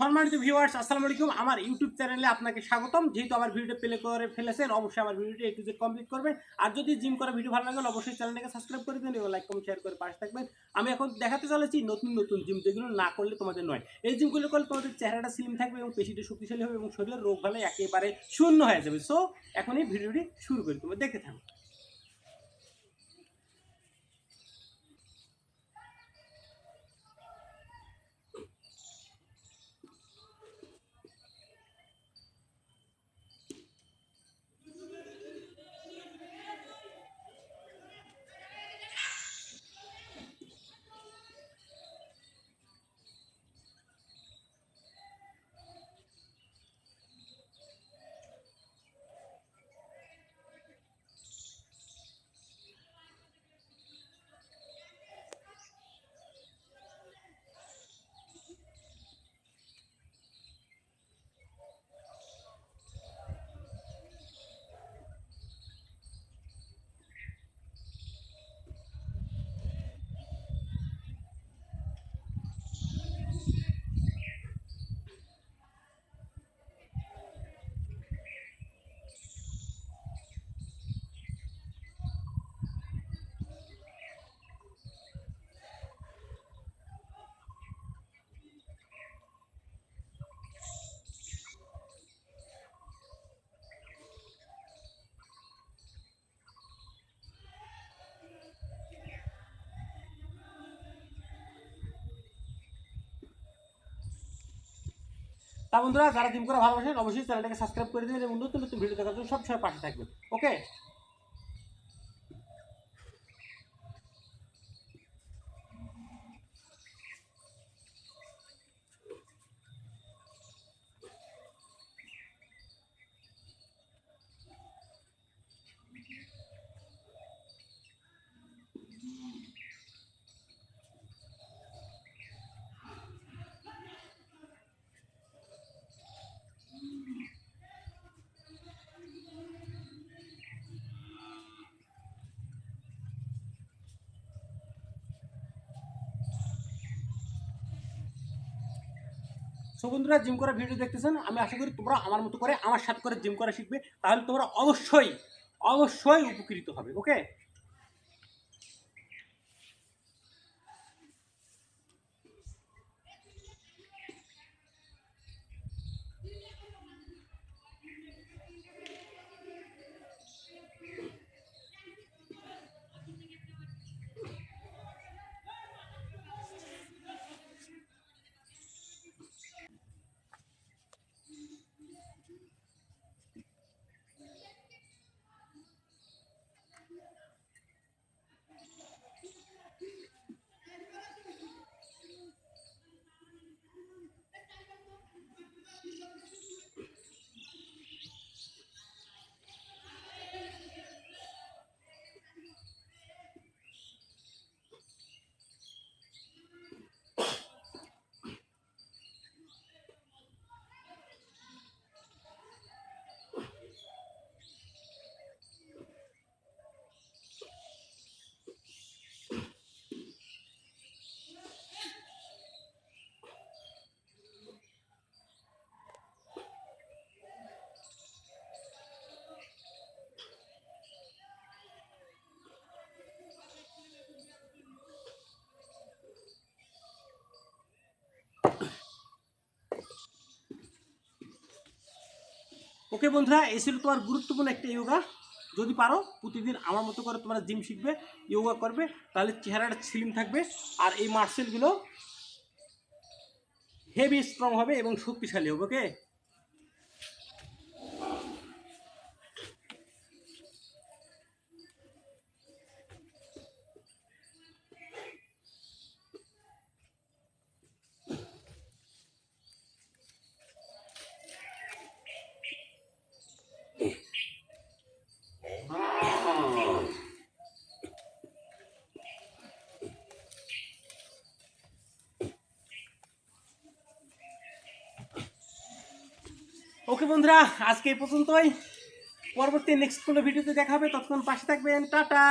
সম্মানিত ভিউয়ার্স আসসালামু আলাইকুম। আমার ইউটিউব চ্যানেলে আপনাকে স্বাগতম। যেহেতু আমার ভিডিওটা প্লে করে ফেলেছেন, অবশ্যই আমার ভিডিওটা একটু যে কমপ্লিট করবেন। আর যদি জিম করা ভিডিও ভালো লাগে, অবশ্যই চ্যানেলটাকে সাবস্ক্রাইব করে দিন এবং লাইক কমেন্ট শেয়ার করে পাশে থাকবেন। আমি এখন দেখাতে চলেছি নতুন নতুন জিম যেগুলো না করলে তোমাদের নয়। এই জিমগুলো করলে তোমাদের চেহারাটা স্লিম থাকবে এবং পেশিটা শক্তিশালী হবে এবং শরীরের রোগ ভালো একেবারে শূন্য হয়ে যাবে। সো এখন এই ভিডিওটি শুরু করি। তোমরা দেখতে থাকো। তা বন্ধুরা, যারা জিম করা ভালোবাসেন, অবশ্যই চ্যানেলটাকে সাবস্ক্রাইব করে দেবেন এবং নতুন নতুন ভিডিও দেখার জন্য সবসময় পাশে থাকবেন। ওকে সো বন্ধুরা জিম করা ভিডিও দেখতেছেন, আমি আশা করি তোমরা আমার মতো করে আমার সাথে করে জিম করা শিখবে, তাহলে তোমরা অবশ্যই অবশ্যই উপকৃত হবে ওকে ওকে বন্ধুরা, এই ছিল তোমার গুরুত্বপূর্ণ একটা ইয়োগা যদি পারো, প্রতিদিন আমার মতো করে তোমরা জিম শিখবে ইয়োগা করবে, তাহলে চেহারাটা স্লিম থাকবে আর এই মার্সেলগুলো হেভি স্ট্রং হবে এবং শক্তিশালী হবে ওকে ওকে বন্ধুরা, আজকে এই পর্যন্তই। পরবর্তী নেক্সট কোনো ভিডিওতে দেখা হবে ততক্ষণ পাশে থাকবেন। টাটা!